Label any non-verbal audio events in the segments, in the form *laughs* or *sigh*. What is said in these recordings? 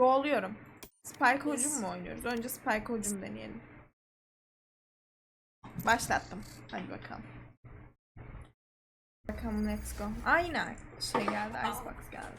Go'luyorum. Spike hücum mu oynuyoruz? Önce Spike hücum deneyelim. Başlattım. Hadi bakalım. Bakalım let's go. Aynen şey geldi. Icebox geldi.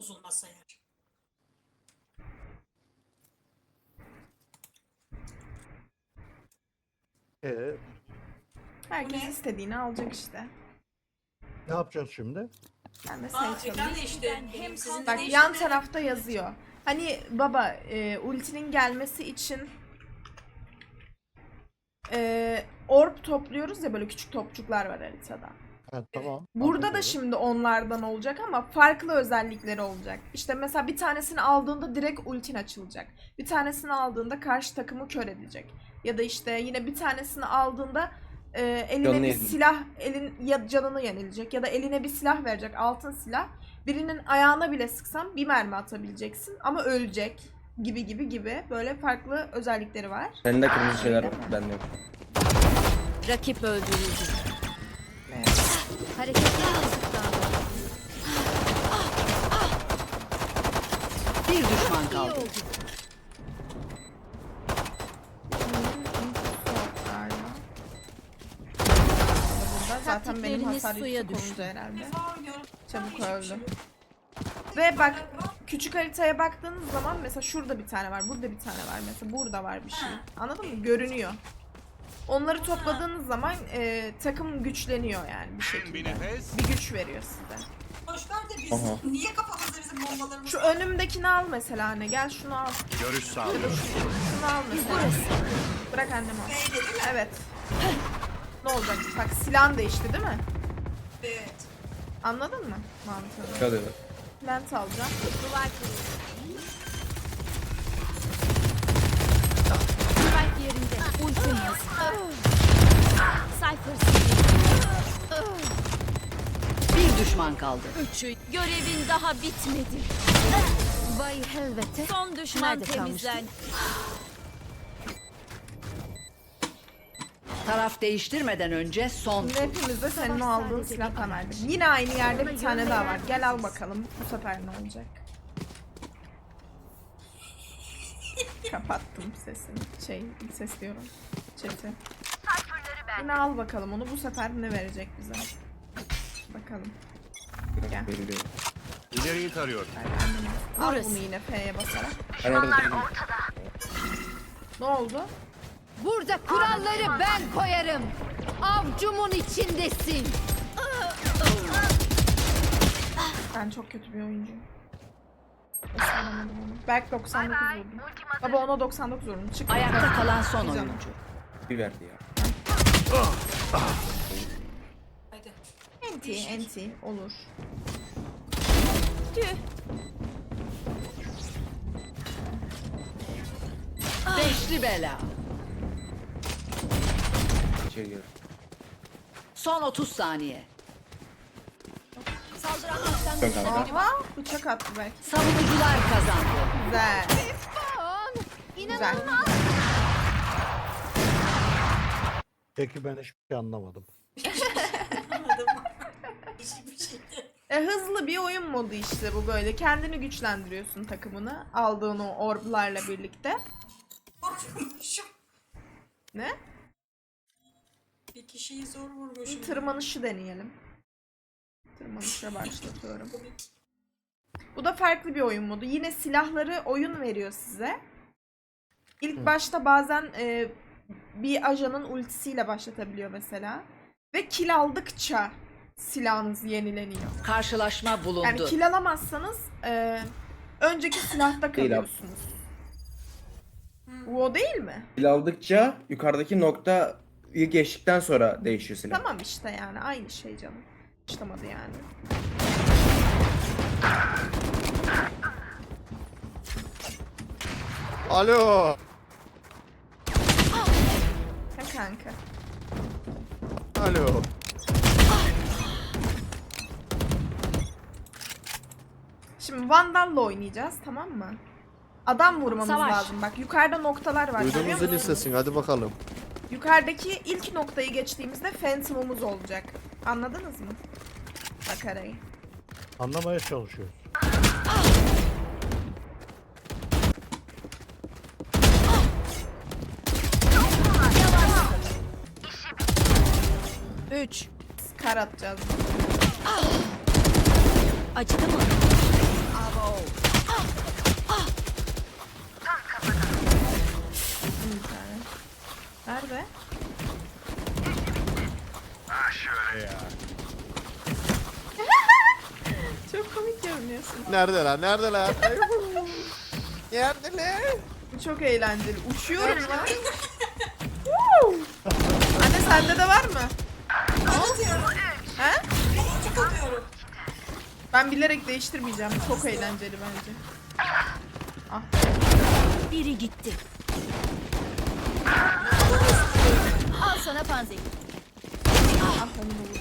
Bozulmazsa eğer. Ee, Herkes ne? istediğini alacak işte. ne yapacağız şimdi? Ben de Aa, Sage ekran değişti. Hem sizin Bak değişti. yan tarafta yazıyor. Hani baba e, ultinin gelmesi için e, orb topluyoruz ya böyle küçük topçuklar var haritada. Ha, tamam. Burada da anladım. şimdi onlardan olacak ama farklı özellikleri olacak. İşte mesela bir tanesini aldığında direkt ultin açılacak. Bir tanesini aldığında karşı takımı kör edecek. Ya da işte yine bir tanesini aldığında e, eline Canını bir yenilecek. silah, elin ya canını yenilecek ya da eline bir silah verecek, altın silah. Birinin ayağına bile sıksan bir mermi atabileceksin ama ölecek gibi gibi gibi böyle farklı özellikleri var. Senin de kırmızı şeyler var. Bende yok. Rakip öldürüldü. Kısıtlandı. Bir düşman kaldı. Zaten benim hasar suya yüksek düştü. olunca herhalde. Çabuk Tamam, öldü. hiçbir Ve bak küçük haritaya baktığınız zaman mesela şurada bir tane var, burada bir tane var mesela burada var bir şey. Anladın mı? Görünüyor. Onları topladığınız zaman e, takım güçleniyor yani bir şekilde. Bir güç veriyor size. şey. Boş ver de biz Aha. niye kafamızda bizim bombalarımız Şu önümdekini al mesela anne. Gel şunu al. Görüş sağlıyorum. Şunu al mesela. Bırak annem al. Mi? Evet. Ne olacak? Bak silahın değişti değil mi? Evet. Anladın mı mantığını? Alacağım. Duvar kırıldı. Yerinde. Ultim hazır. Cypher Bir düşman kaldı. Üçü. Görevin daha bitmedi. Vay helvete. Son düşman Nerede temizlen. Taraf değiştirmeden önce son Şimdi hepimiz de senin o aldığın silahtan verdik. Yine aynı yerde bir tane daha var. Gel al bakalım. Bu sefer ne olacak? *laughs* Kapattım sesini. Şey, ses diyorum. Chat'i. Yine al bakalım onu. Bu sefer ne verecek bize? Bakalım. Gel. Veriliyor. İleriyi tarıyorum. Al bunu yine F'ye basarak. Ben orada Ne oldu? Burada kuralları ben koyarım. Avcumun içindesin. Ben çok kötü bir oyuncuyum. Isınamadım onu. Belki 99 vurdum. Baba ona 99 vurdum. Çık. ayakta kalan son Güzel. oyuncu. bir verdi ya. Enti, enti. Olur. Beşli bela. İçeri gir. Son 30 saniye. Dön kanka. Aha, bıçak attı belki. Savunucular kazandı. Güzel. Güzel. Peki ben hiçbir şey anlamadım. Hiçbir *laughs* şey. E, hızlı bir oyun modu işte bu böyle. Kendini güçlendiriyorsun takımını. Aldığın o orblarla birlikte. Ne? Bir kişiyi zor vurmuşum. Tırmanışı deneyelim. Tırmanışa başlatıyorum. Bu da farklı bir oyun modu. Yine silahları oyun veriyor size. İlk başta bazen e, bir ajanın ultisiyle başlatabiliyor mesela. Ve kill aldıkça silahınız yenileniyor. Karşılaşma bulundu. Yani kill alamazsanız e, önceki silahta kalıyorsunuz. Bu o değil mi? Sil aldıkça yukarıdaki noktayı geçtikten sonra değişiyor silah. Tamam işte yani aynı şey canım. Başlamadı yani. Alo. Ha kanka. Alo. Şimdi Vandal'la oynayacağız tamam mı? Adam vurmamız Savaş. lazım. Bak yukarıda noktalar var. görüyor Duydunuz musun? listesin hadi bakalım. Yukarıdaki ilk noktayı geçtiğimizde Phantom'umuz olacak. Anladınız mı? Bak arayı. Anlamaya çalışıyoruz. Üç. Kar atacağız. Acıdı mı? Nerede? *laughs* Çok komik görünüyorsun. Neredeler? Neredeler? Neredeler? Bu çok eğlenceli. Uçuyorum lan. *laughs* Anne sende de var mı? He? Ben bilerek değiştirmeyeceğim. Çok eğlenceli bence. Ah. Biri gitti. Sana panzehir. Ah onu da vurdum.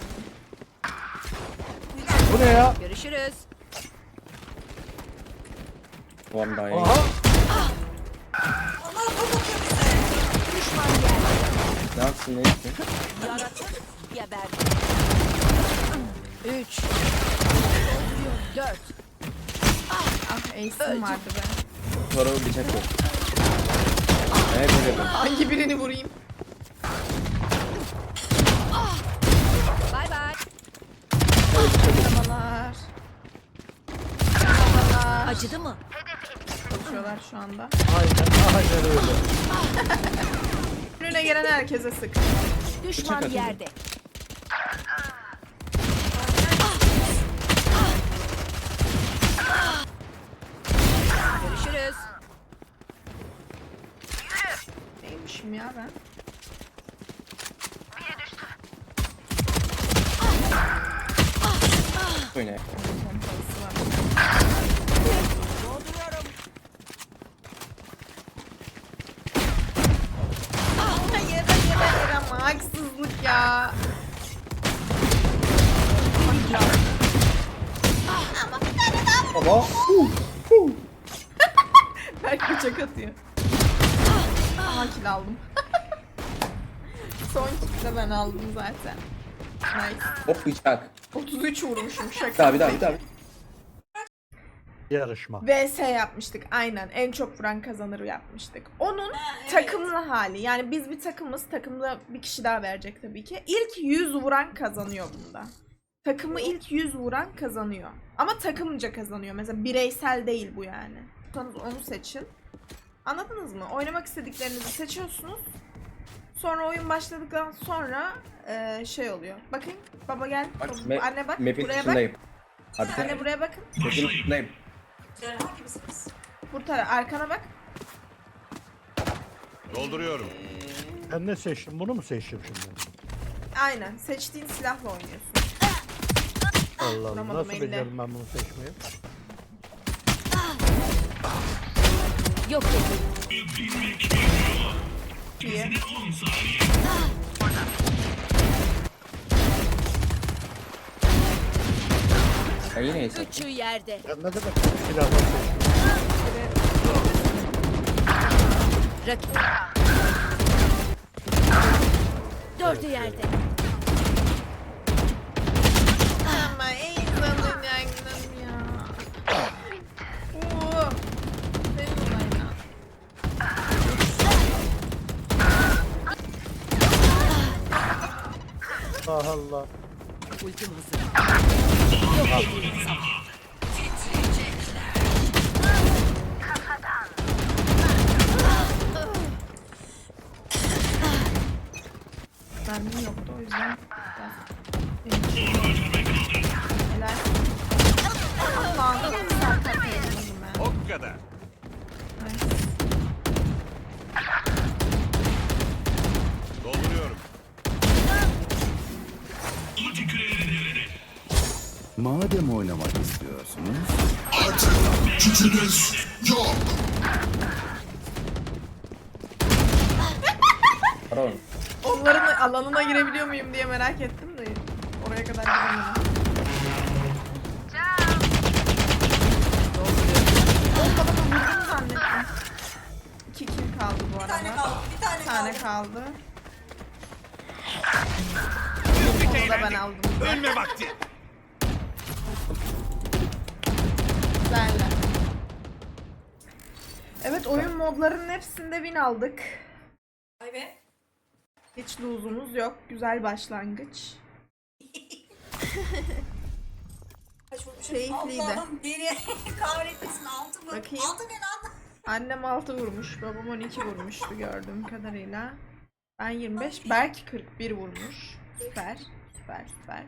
Bu ne ya? Görüşürüz. Aha. Top atıyor bize. Düşman geldi. Ne yapsın ne etsin? Yaratık geberdi. Üç. Dört. Ah ace'im vardı be. Sonra bıçak yok. Evet böyle bak. Hangi birini vurayım? Merhabalar. Merhabalar. Acıdı mı? Çalışıyorlar şu anda. Aynen, aynen öyle. *laughs* Önüne gelen herkese sık. Düşman atın. yerde. Görüşürüz. Neymişim ya ben? Oyna. Pompalısı var. Hayır hayır hayır ama haksızlık ya. Baba. Berk bıçak atıyor. Aha kill aldım. *laughs* Son kill de ben aldım zaten. Nice. Hop bıçak. 33 vurmuşum Bir şaka. daha bir daha bir daha. Yarışma. VS yapmıştık aynen. En çok vuran kazanır yapmıştık. Onun evet. takımlı hali. Yani biz bir takımız. Takımda bir kişi daha verecek tabii ki. İlk 100 vuran kazanıyor bunda. Takımı ilk 100 vuran kazanıyor. Ama takımca kazanıyor. Mesela bireysel değil bu yani. Onu seçin. Anladınız mı? Oynamak istediklerinizi seçiyorsunuz. Sonra oyun başladıktan sonra eee, şey oluyor. Bakın baba gel. Bak, Baba- me- anne bak. Map'in buraya bak. dışındayım. Hadi Anne buraya bakın. Map'in dışındayım. Cerrah gibisiniz. Bu tarafa arkana bak. Dolduruyorum. Ben ne seçtim? Bunu mu seçtim şimdi? Aynen. Seçtiğin silahla oynuyorsun. Allah Allah. Vuramadım Nasıl elle. beceririm ben bunu seçmeyi? Yok edin. İyi. Ya yine hesap. Üçü yerde. Ben ne demek silahla seçtim? Rakip. Dördü yerde. Allah Allah. Ultim hazır. Mermim yoktu o yüzden. Helal. Allah'ım. O kadar. Madem oynamak istiyorsunuz, Pardon. Onların alanına girebiliyor muyum diye merak ettim de oraya kadar giremedim. O kadar vurdum zannettim. İki kill kaldı bu Bir tane arada. kaldı. Bir tane, kaldı. kaldı. Onu da ben aldım. Ölme vakti. Güzel. Evet oyun modlarının hepsinde win aldık. Ay be. Hiç lose'umuz yok. Güzel başlangıç. *laughs* Keyifliydi. Allah'ım beni *laughs* kahretmesin. Altı mı? Bakayım. Altı ne lan? Annem 6 vurmuş, babam 12 vurmuştu gördüğüm kadarıyla. Ben 25, belki 41 vurmuş. Süper, süper, süper.